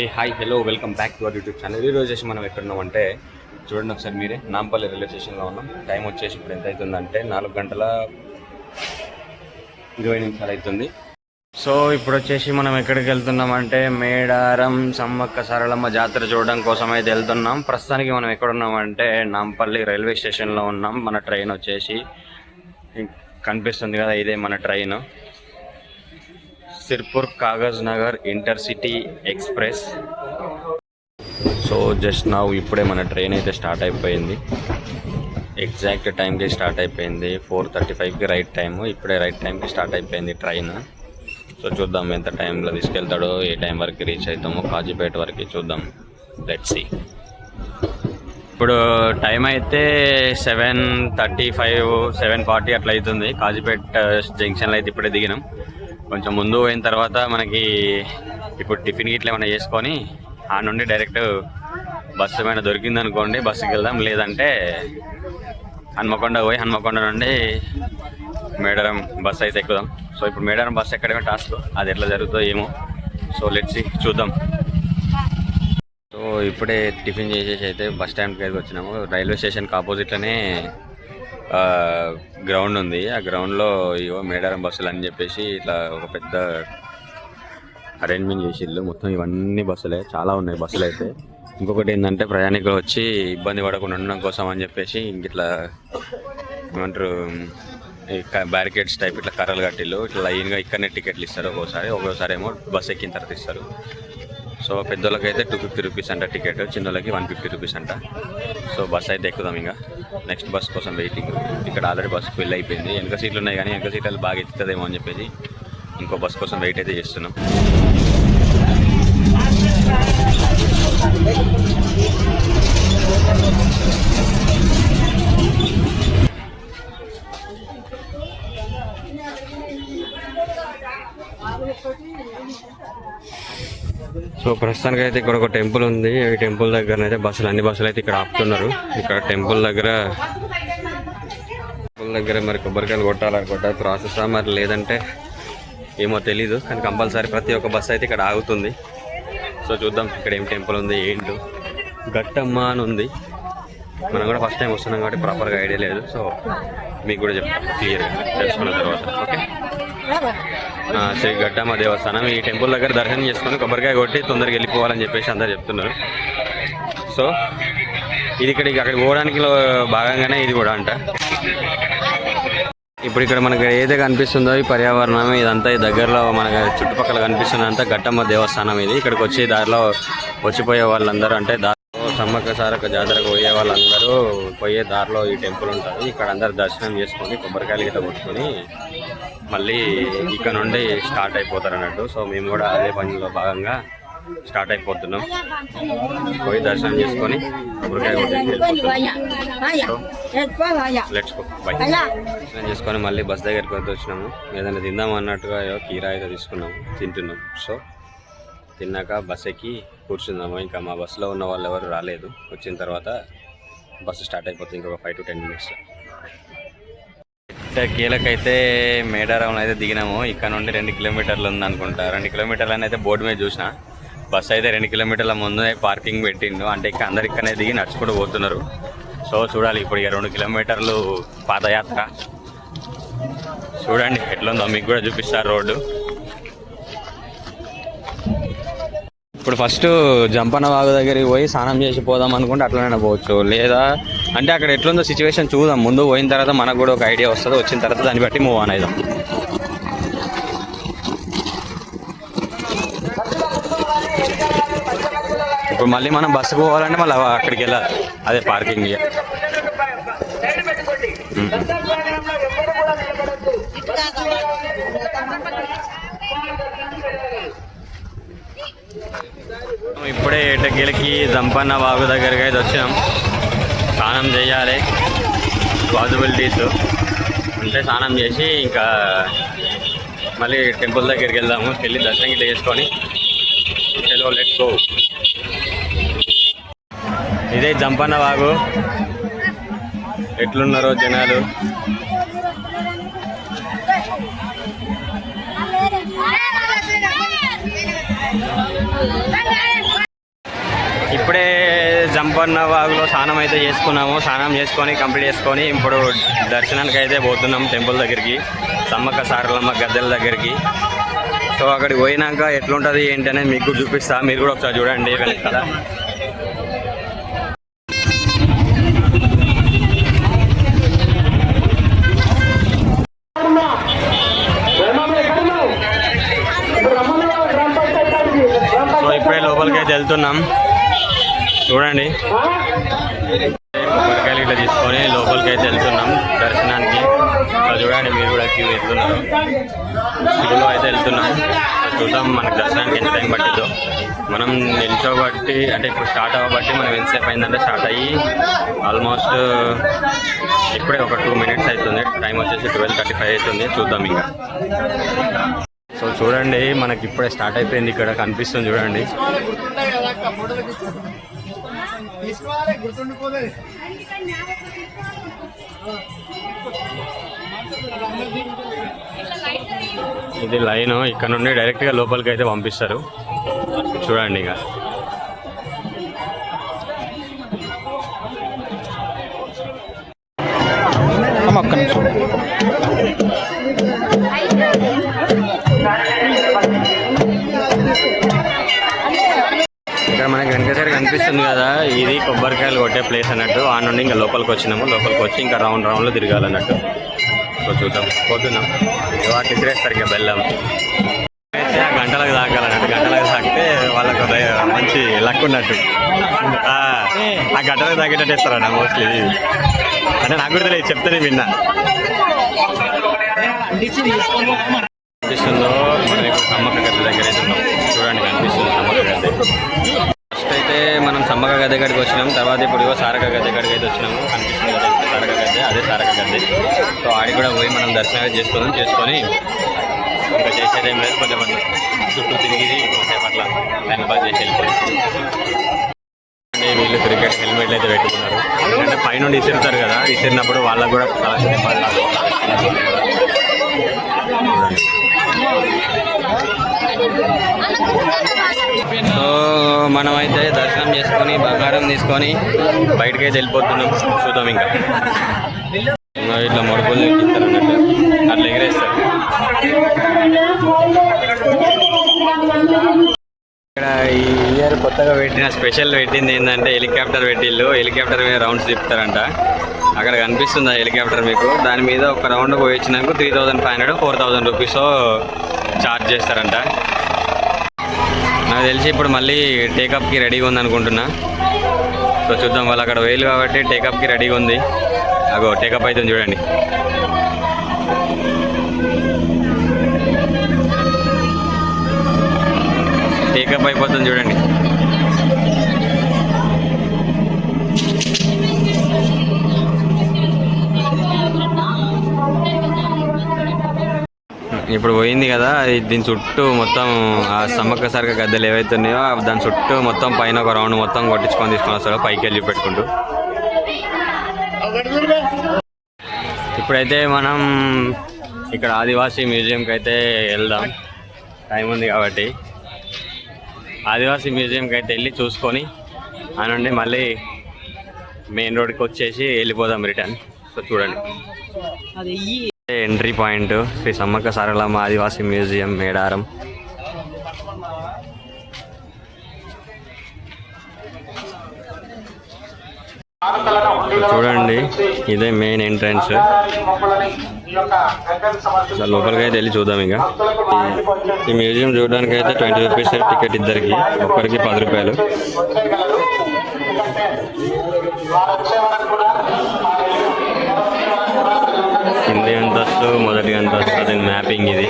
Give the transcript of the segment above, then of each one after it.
Hey hi hello welcome back to our YouTube channel. ఈరోజు వచ్చేసి మనం ఎక్కడున్నామంటే చూడండి ఒకసారి మీరే నాంపల్లి రైల్వే స్టేషన్లో ఉన్నాం. టైం వచ్చేసి ఇప్పుడు ఎంత అవుతుందంటే నాలుగు గంటల ఇరవై నిమిషాలు అవుతుంది. సో ఇప్పుడు వచ్చేసి మనం ఎక్కడికి వెళ్తున్నామంటే మేడారం సమ్మక్క సరళమ్మ జాతర చూడడం కోసం అయితే వెళ్తున్నాం. ప్రస్తుతానికి మనం ఎక్కడున్నామంటే నాంపల్లి రైల్వే స్టేషన్లో ఉన్నాం. మన ట్రైన్ వచ్చేసి కనిపిస్తుంది కదా ఇదే మన train. Sirpur Kagaz Nagar intercity express. So just నా ఇప్పుడే మన ట్రైన్ అయితే స్టార్ట్ అయిపోయింది. ఎగ్జాక్ట్ టైంకి స్టార్ట్ అయిపోయింది. ఫోర్ థర్టీ ఫైవ్కి రైట్ టైము ఇప్పుడే రైట్ టైంకి స్టార్ట్ అయిపోయింది ట్రైన్ సో చూద్దాం ఎంత టైంలో తీసుకెళ్తాడో ఏ టైం వరకు రీచ్ అవుతామో. కాజీపేట వరకు చూద్దాం. లెట్ సి ఇప్పుడు టైం అయితే seven thirty five seven forty అట్లా అవుతుంది. కాజీపేట uh, జంక్షన్లో అయితే ఇప్పుడే దిగినాం. కొంచెం ముందు పోయిన తర్వాత మనకి ఇప్పుడు టిఫిన్ గిట్ల ఏమైనా చేసుకొని ఆ నుండి డైరెక్ట్ బస్సు ఏమైనా దొరికింది అనుకోండి బస్సుకి వెళ్దాం. లేదంటే హన్మకొండ పోయి హన్మకొండ నుండి మేడారం బస్సు అయితే ఎక్కుదాం. సో ఇప్పుడు మేడారం బస్సు ఎక్కడమే టాస్క్ అది ఎట్లా జరుగుతుందో ఏమో. సో లెట్స్ చూద్దాం. సో ఇప్పుడే టిఫిన్ చేసేసి అయితే బస్ స్టాండ్కి అయితే వచ్చినాము. రైల్వే స్టేషన్కి ఆపోజిట్లోనే గ్రౌండ్ ఉంది. ఆ గ్రౌండ్లో ఇవో మేడారం బస్సులు అని చెప్పేసి ఇట్లా ఒక పెద్ద అరేంజ్మెంట్ చేసిళ్ళు. మొత్తం ఇవన్నీ బస్సులే. చాలా ఉన్నాయి బస్సులు అయితే ఇంకొకటి ఏంటంటే ప్రయాణికులు వచ్చి ఇబ్బంది పడకుండా ఉండడం కోసం అని చెప్పేసి ఇంక ఇట్లా ఏమంటారు బ్యారికేడ్స్ టైప్ ఇట్లా కర్రలు కట్టిళ్ళు. ఇట్లా లైన్గా ఇక్కడనే టికెట్లు ఇస్తారు ఒక్కోసారి. ఒక్కోసారి ఏమో బస్ ఎక్కిన తర్వాత ఇస్తారు. సో పెద్దోళ్ళకైతే టూ ఫిఫ్టీ రూపీస్ అంట టికెట్ చిన్నోళ్ళకి వన్ ఫిఫ్టీ రూపీస్ అంట. సో బస్ అయితే ఎక్కుదాం ఇంకా నెక్స్ట్ బస్ కోసం వెయిటింగ్ ఇక్కడ ఆల్రెడీ బస్ ఫిల్ అయిపోయింది. వెనక సీట్లు ఉన్నాయి కానీ వెనక సీట్లు బాగా ఎత్తుతుందేమో అని చెప్పేసి ఇంకో బస్ కోసం వెయిట్ అయితే చేస్తున్నాం. సో ప్రస్తుతానికి అయితే ఇక్కడ ఒక టెంపుల్ ఉంది. ఈ టెంపుల్ దగ్గర అయితే బస్సులు అన్ని బస్సులు అయితే ఇక్కడ ఆపుతున్నారు. ఇక్కడ టెంపుల్ దగ్గర టెంపుల్ దగ్గర మరి కొబ్బరికాయలు కొట్టాలి కొట్టాలి ప్రాసెస్ మరి లేదంటే ఏమో తెలీదు. కానీ కంపల్సరీ ప్రతి ఒక్క బస్సు అయితే ఇక్కడ ఆగుతుంది. సో చూద్దాం ఇక్కడ ఏం టెంపుల్ ఉంది ఏంటో. గట్టమ్మ అని ఉంది. మనం కూడా ఫస్ట్ టైం వస్తున్నాం కాబట్టి ప్రాపర్గా ఐడియా లేదు. సో మీకు కూడా చెప్తాం క్లియర్గా తెలుసుకున్న తర్వాత ఓకే శ్రీ గట్టమ్మ దేవస్థానం. ఈ టెంపుల్ దగ్గర దర్శనం చేసుకొని కొబ్బరికాయ కొట్టి తొందరగా వెళ్ళిపోవాలని చెప్పేసి అందరు చెప్తున్నారు. సో ఇది ఇక్కడ అక్కడికి పోవడానికి భాగంగానే ఇది కూడా అంట. ఇప్పుడు ఇక్కడ మనకి ఏదైతే కనిపిస్తుందో ఈ పర్యావరణం ఇదంతా ఈ దగ్గరలో మనకి చుట్టుపక్కల కనిపిస్తుందంతా గట్టమ్మ దేవస్థానం ఇది. ఇక్కడికి వచ్చి దారిలో వచ్చిపోయే వాళ్ళందరూ అంటే సమ్మక్క సారక్క జాతరకు పోయే వాళ్ళందరూ పోయే దారిలో ఈ టెంపుల్ ఉంటుంది. ఇక్కడ అందరు దర్శనం చేసుకొని కొబ్బరికాయలు గిట్ట కొట్టుకొని మళ్ళీ ఇక్కడ నుండి స్టార్ట్ అయిపోతారు అన్నట్టు. సో మేము కూడా అదే పనిలో భాగంగా స్టార్ట్ అయిపోతున్నాం. పోయి దర్శనం చేసుకొని కొబ్బరికాయ లెట్స్ దర్శనం చేసుకొని మళ్ళీ బస్ దగ్గరికి వద్ద వచ్చినాము. ఏదైనా తిందాం అన్నట్టుగా ఏదో కీరా అయితే తీసుకున్నాము తింటున్నాం. సో తిన్నాక బస్ ఎక్కి కూర్చుందాము. ఇంకా మా బస్సులో ఉన్న వాళ్ళు ఎవరు రాలేదు. వచ్చిన తర్వాత బస్సు స్టార్ట్ అయిపోతుంది ఇంకొక ఫైవ్ టు టెన్ మినిట్స్లో కీలకైతే మేడారంలో అయితే దిగినాము. ఇక్కడ నుండి రెండు కిలోమీటర్లు ఉంది అనుకుంటా. రెండు కిలోమీటర్లు అని అయితే బోర్డు మీద చూసిన. బస్సు అయితే రెండు కిలోమీటర్ల ముందే పార్కింగ్ పెట్టిండు. అంటే ఇక్కడ అందరు ఇక్కడనే దిగి నడుచుకుంటూ పోతున్నారు. సో చూడాలి ఇప్పుడు ఇక రెండు కిలోమీటర్లు పాదయాత్ర. చూడండి ఎట్లుందో మీకు కూడా చూపిస్తారు రోడ్డు. ఇప్పుడు ఫస్ట్ జంపన్న వాగు దగ్గరికి పోయి స్నానం చేసి పోదాం అనుకుంటే అట్లనే పోవచ్చు. లేదా అంటే అక్కడ ఎట్లుందో సిచ్యువేషన్ చూద్దాం. ముందు పోయిన తర్వాత మనకు కూడా ఒక ఐడియా వస్తుంది. వచ్చిన తర్వాత దాన్ని బట్టి మూవ్ ఆన్ అవుదాం ఇప్పుడు మళ్ళీ మనం బస్సుకు పోవాలంటే మళ్ళీ అక్కడికి వెళ్ళాలి. అదే పార్కింగ్ ఇక ఉమ్. ఇప్పుడే ఏటగిలకి జంపన్న బాగు దగ్గరికి అయితే వచ్చాం. స్నానం చేయాలి. పాసిబిలిటీస్ అంటే స్నానం చేసి ఇంకా మళ్ళీ టెంపుల్ దగ్గరికి వెళ్దాము. వెళ్ళి దర్శనం గిట్ల చేసుకొని సెలవు లెట్కో ఇదే జంపన్న వాగు ఎట్లున్నారో జనాలు. ఇప్పుడే జంపన్న వాగులో స్నానం అయితే చేసుకున్నాము. స్నానం చేసుకొని కంప్లీట్ చేసుకొని ఇప్పుడు దర్శనానికి అయితే పోతున్నాం టెంపుల్ దగ్గరికి సమ్మక్క సారలమ్మ గద్దెల దగ్గరికి. సో అక్కడికి పోయినాక ఎట్లుంటుంది ఏంటి అనేది మీకు చూపిస్తా. మీరు కూడా ఒకసారి చూడండి కదా. సో ఇప్పుడే లోపలికి అయితే వెళ్తున్నాం. చూడండి. కొబ్బరికాయలు ఇట్లా తీసుకొని లోపలికి అయితే వెళ్తున్నాం దర్శనానికి. చూడండి మీరు కూడా క్యూ వెళ్తున్నారు క్యూలో అయితే వెళ్తున్నాం. చూద్దాం మనకు దర్శనానికి ఎంత టైం పట్టిందో మనం నిల్చోబట్టి అంటే ఇప్పుడు స్టార్ట్ అవ్వబట్టి మనం ఎంతసేపు అయిందంటే స్టార్ట్ అయ్యి ఆల్మోస్ట్ ఇప్పుడే ఒక టూ మినిట్స్ అవుతుంది. టైం వచ్చేసి ట్వెల్వ్ థర్టీ ఫైవ్ అవుతుంది. చూద్దాం ఇంకా. సో చూడండి మనకి ఇప్పుడే స్టార్ట్ అయిపోయింది ఇక్కడ. కనిపిస్తుంది చూడండి. తీసుకోవాలి ఇది లైన్ ఇక్కడ నుండి డైరెక్ట్గా లోపలికి అయితే పంపిస్తారు. చూడండి ఇక. ఒక్క నిమిషం. కనిపిస్తుంది కదా ఇది కొబ్బరికాయలు కొట్టే ప్లేస్ అన్నట్టు. ఆ నుండి ఇంకా లోపలికి వచ్చినాము. లోపలికి వచ్చి ఇంకా రౌండ్ రౌండ్లో తిరగాలన్నట్టు. సో చూద్దాం. పోతున్నాం. వాటి తిరేస్తారు ఇంకా బెల్లం. అయితే గంటలకు తాకాలన్నట్టు గంటలకు తాకితే వాళ్ళకు మంచి లక్ ఉన్నట్టు. ఆ, ఆ గంటలకు తాగేటట్టు ఇస్తారన్న మోస్ట్లీ అంటే నాకు కూడా తెలియదు చెప్తే విన్నా. కనిపిస్తుందో మనం ఇప్పుడు గద్దె దగ్గరికి వచ్చినాం. తర్వాత ఇప్పుడు సారక గద్దె దగ్గరికి అయితే వచ్చినాము. కనిపిస్తుంది కదా సారక గద్దె అదే సారక గద్దె. సో ఆడికి కూడా పోయి మనం దర్శనం చేసుకుందాం చేసుకొని ఇంకా చేసేది ఏం లేదు. కొంచెం చుట్టూ తిరిగి కొంచెంసేపు అట్లా టైం పాస్ చేసి వెళ్ళిపోయి. వీళ్ళు క్రికెట్ హెల్మెట్లు అయితే పెట్టుకున్నారు. ఎందుకంటే పైనుండి ఇసిరుతారు కదా ఇసిరినప్పుడు వాళ్ళకు కూడా కలెక్షన్ ఇవ్వాలి సో మనమైతే దర్శనం చేసుకొని బంగారం తీసుకొని బయటకైతే వెళ్ళిపోతున్నాం. చూద్దాం ఇంకా. ఇట్లా మడుపులు ఎక్కిస్తారు అన్నట్టు అట్లా ఎగిరేస్తారు. ఇక్కడ ఈ ఇయర్ కొత్తగా పెట్టిన స్పెషల్ పెట్టింది ఏంటంటే హెలికాప్టర్ పెట్టిల్లు హెలికాప్టర్ మీద రౌండ్స్ తిప్పుతారంట. అక్కడ కనిపిస్తుంది ఆ హెలికాప్టర్ మీకు. దాని మీద ఒక రౌండ్ పోయి వచ్చినాక three thousand five hundred four thousand rupees charge చేస్తారంట. నాకు తెలిసి ఇప్పుడు మళ్ళీ టేకప్కి రెడీగా ఉంది అనుకుంటున్నా. సో చూద్దాం వాళ్ళు అక్కడ వేలు కాబట్టి టేకప్కి రెడీగా ఉంది. అగో టేకప్ అవుతుంది చూడండి. టేకప్ అయిపోతుంది చూడండి. ఇప్పుడు పోయింది కదా దీని చుట్టూ మొత్తం ఆ సమ్మక్క సరక గద్దెలు ఏవైతే ఉన్నాయో దాని చుట్టూ మొత్తం పైన ఒక రౌండ్ మొత్తం కొట్టించుకొని తీసుకొని వస్తాడు పైకి వెళ్ళి పెట్టుకుంటూ. ఇప్పుడైతే మనం ఇక్కడ ఆదివాసీ మ్యూజియంకి అయితే వెళ్దాం. టైం ఉంది కాబట్టి. ఆదివాసీ మ్యూజియంకి అయితే వెళ్ళి చూసుకొని అనండి నుండి మళ్ళీ మెయిన్ రోడ్కి వచ్చేసి వెళ్ళిపోదాం రిటర్న్. సో చూడండి. Entry point Shri Sammakka Saralamma Adivasi museum Medaram చూడండి ఇదే మెయిన్ ఎంట్రన్స్ లోపలికి అయితే వెళ్ళి చూద్దాం ఇంకా. ఈ- ఈ మ్యూజియం చూడడానికి అయితే ట్వంటీ రూపీస్ టికెట్ ఇద్దరికి. ఒక్కరికి పది రూపాయలు. కింది మొదటిగా అంత వస్తుంది మ్యాపింగ్ ఇది.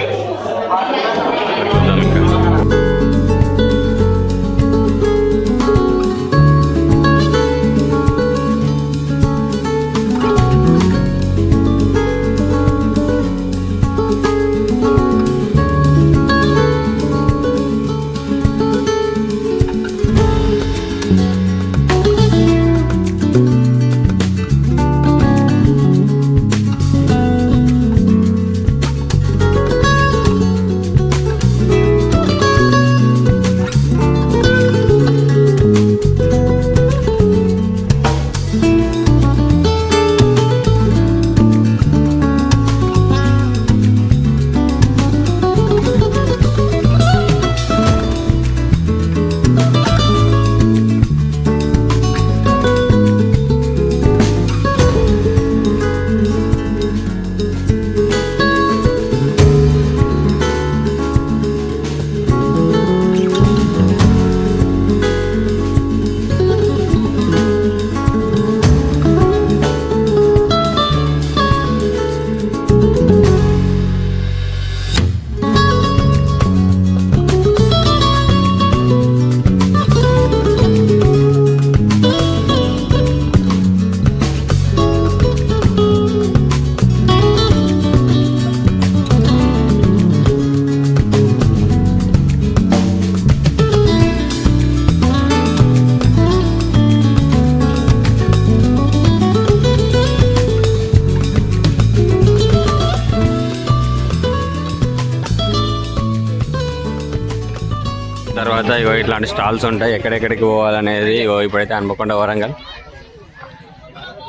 తర్వాత ఇగో ఇట్లాంటి స్టాల్స్ ఉంటాయి. ఎక్కడెక్కడికి పోవాలనేది ఇగో ఇప్పుడైతే హన్మకొండ వరంగల్.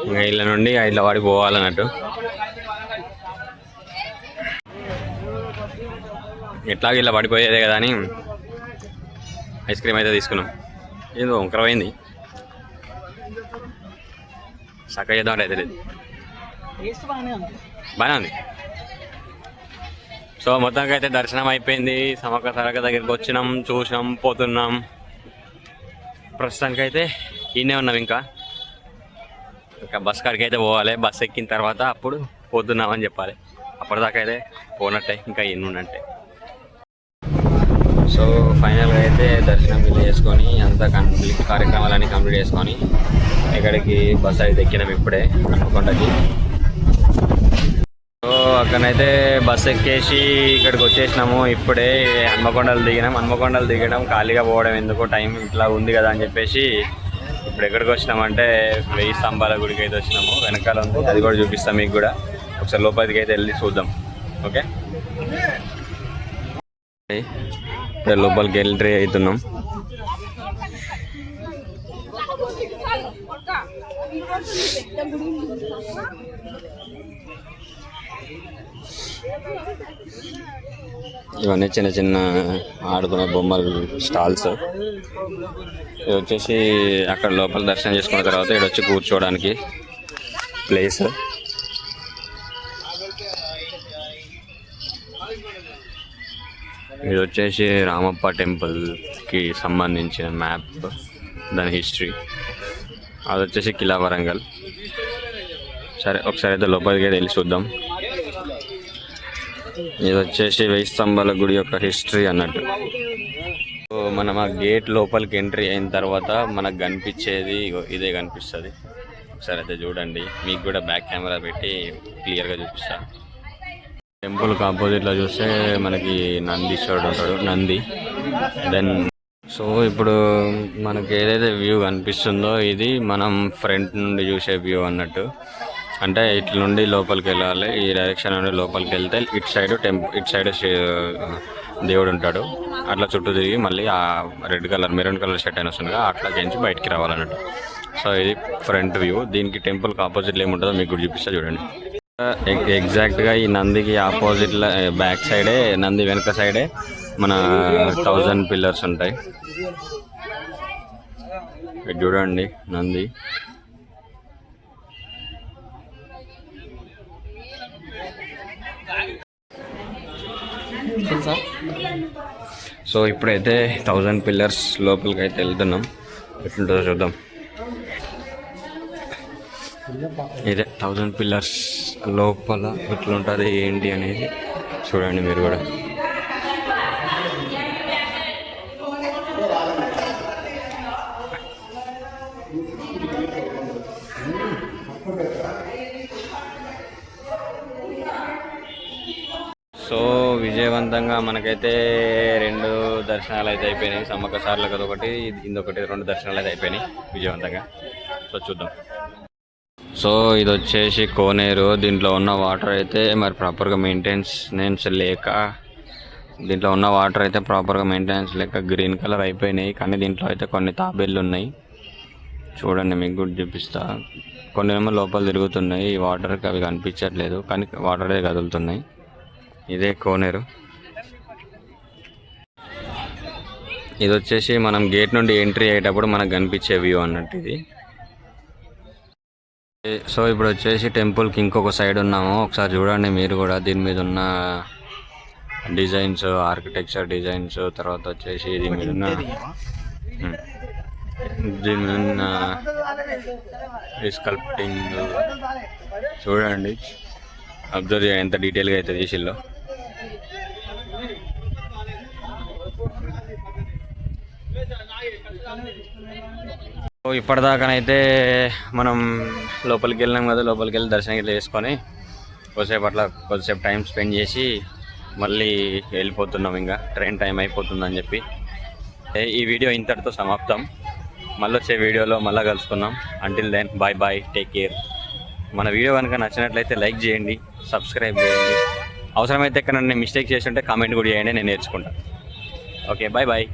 ఇంకా ఇళ్ళ నుండి ఇట్లా వాడికి పోవాలన్నట్టు. ఎట్లాగ ఇలా పడిపోయేదే కదా అని ఐస్ క్రీమ్ అయితే తీసుకున్నాం. ఏదో వంకరమైంది చక్క చేద్దాం అంటే అయితే లేదు. బాగానే ఉంది. సో మొత్తానికి అయితే దర్శనం అయిపోయింది. సమక సరక దగ్గరికి వచ్చినాం చూసినాం పోతున్నాం. ప్రస్తుతానికి అయితే ఈయనే ఉన్నాం ఇంకా. ఇంకా బస్ కాడికి అయితే పోవాలి. బస్ ఎక్కిన తర్వాత అప్పుడు పోతున్నామని చెప్పాలి. అప్పటిదాకా అయితే పోనట్టే ఇంకా ఎన్ని ఉన్నట్టే. సో ఫైనల్గా అయితే దర్శనం వీళ్ళు చేసుకొని అంతా కంప్లీట్ కార్యక్రమాలన్నీ కంప్లీట్ చేసుకొని ఇక్కడికి బస్ అయితే ఎక్కినాం ఇప్పుడే హన్మకొండకి అక్కడనైతే బస్ ఎక్కేసి ఇక్కడికి వచ్చేసినాము. ఇప్పుడే హన్మకొండలు దిగినాం. హన్మకొండలు దిగడం ఖాళీగా పోవడం ఎందుకు టైం ఇట్లా ఉంది కదా అని చెప్పేసి ఇప్పుడు ఎక్కడికి వచ్చినామంటే వెయ్యి స్తంభాల గుడికి అయితే వచ్చినాము. వెనకాల ఉంది. అది కూడా చూపిస్తాం మీకు కూడా. ఒకసారి లోపలికి అయితే వెళ్ళి చూద్దాం. ఓకే? లోపలికి ఎంట్రీ అవుతున్నాం. ఇవన్నీ చిన్న చిన్న ఆడుకునే బొమ్మలు స్టాల్స్. ఇది వచ్చేసి అక్కడ లోపల దర్శనం చేసుకున్న తర్వాత ఇక్కడ వచ్చి కూర్చోవడానికి ప్లేస్. ఇది వచ్చేసి రామప్ప టెంపుల్కి సంబంధించిన మ్యాప్ దాని హిస్టరీ. అది వచ్చేసి కిలా వరంగల్. సరే ఒకసారి అయితే లోపలికి వెళ్ళి చూద్దాం. ఇది వచ్చేసి వెయ్యి స్తంభాల గుడి యొక్క హిస్టరీ అన్నట్టు. సో మనం ఆ గేట్ లోపలికి ఎంట్రీ అయిన తర్వాత మనకు కనిపించేది ఇదే కనిపిస్తుంది. ఒకసారి అయితే చూడండి. మీకు కూడా బ్యాక్ కెమెరా పెట్టి క్లియర్గా చూపిస్తా. టెంపుల్ కాంపోజిట్లో చూస్తే మనకి నందీశ్వరుడు ఉంటాడు నంది. దెన్ సో ఇప్పుడు మనకి ఏదైతే వ్యూ కనిపిస్తుందో ఇది మనం ఫ్రంట్ నుండి చూసే వ్యూ అన్నట్టు. అంటే ఇట్ల నుండి లోపలికి వెళ్ళాలి. ఈ డైరెక్షన్ నుండి లోపలికి వెళ్తే ఇటు సైడ్ టెంప్ ఇటు సైడ్ దేవుడు ఉంటాడు. అట్లా చుట్టూ తిరిగి మళ్ళీ ఆ red colour maroon colour shirt అయిన వస్తుంది అట్లా గెంచి బయటికి రావాలన్నట్టు. సో ఇది ఫ్రంట్ వ్యూ దీనికి టెంపుల్కి ఆపోజిట్లో ఏముంటుందో మీకు కూడా చూపిస్తా చూడండి. ఎగ్జాక్ట్గా ఈ నందికి ఆపోజిట్లో బ్యాక్ సైడే నంది వెనక సైడే మన థౌజండ్ పిల్లర్స్ ఉంటాయి. చూడండి నంది. సో ఇప్పుడైతే థౌజండ్ పిల్లర్స్ లోపలికి అయితే వెళ్తున్నాం. ఎట్లుంటుందో చూద్దాం. ఇదే థౌజండ్ పిల్లర్స్ లోపల ఎట్లుంటుంది ఏంటి అనేది చూడండి మీరు కూడా. మనకైతే రెండు దర్శనాలు అయితే అయిపోయినాయి. సమ్మక్క సార్లకు అదొకటి ఇదొకటి రెండు దర్శనాలు అయితే అయిపోయినాయి విజయవంతంగా. సో చూద్దాం. సో ఇది వచ్చేసి కోనేరు. దీంట్లో ఉన్న వాటర్ అయితే మరి ప్రాపర్గా మెయింటెనెన్స్ లేక దీంట్లో ఉన్న వాటర్ అయితే ప్రాపర్గా మెయింటెనెన్స్ లేక గ్రీన్ కలర్ అయిపోయినాయి. కానీ దీంట్లో అయితే కొన్ని తాబేళ్ళు ఉన్నాయి. చూడండి మీకు కూడా చూపిస్తా. కొన్ని ఏమో లోపల తిరుగుతున్నాయి. ఈ వాటర్కి అవి కనిపించట్లేదు. కానీ వాటర్ అయితే కదులుతున్నాయి. ఇదే కోనేరు. ఇది వచ్చేసి మనం గేట్ నుండి ఎంట్రీ అయ్యేటప్పుడు మనకు కనిపించే వ్యూ అన్నట్టు ఇది. సో ఇప్పుడు వచ్చేసి టెంపుల్కి ఇంకొక సైడ్ ఉన్నాము. ఒకసారి చూడండి మీరు కూడా దీని మీద ఉన్న డిజైన్స్ ఆర్కిటెక్చర్ డిజైన్స్ తర్వాత వచ్చేసి దీని మీద ఉన్న దీని మీద ఉన్న స్కల్ప్టింగ్ చూడండి. అబ్జర్వ్ ఎంత డీటెయిల్గా అయితే తీసిల్లో. ఇప్పటిదాకానైతే మనం లోపలికి వెళ్ళినాం కదా లోపలికి వెళ్ళి దర్శనం ఇట్లా చేసుకొని కొద్దిసేపు అట్లా కొద్దిసేపు టైం స్పెండ్ చేసి మళ్ళీ వెళ్ళిపోతున్నాం ఇంకా. ట్రైన్ టైం అయిపోతుందని చెప్పి. ఈ వీడియో ఇంతటితో సమాప్తం. మళ్ళీ వచ్చే వీడియోలో మళ్ళీ కలుసుకుందాం. Until then bye bye take care మన వీడియో కనుక నచ్చినట్లయితే లైక్ చేయండి సబ్స్క్రైబ్ చేయండి. అవసరమైతే ఎక్కడ నేను మిస్టేక్ చేసి ఉంటే కామెంట్ కూడా చేయండి నేను నేర్చుకుంటాను ఓకే బాయ్ బాయ్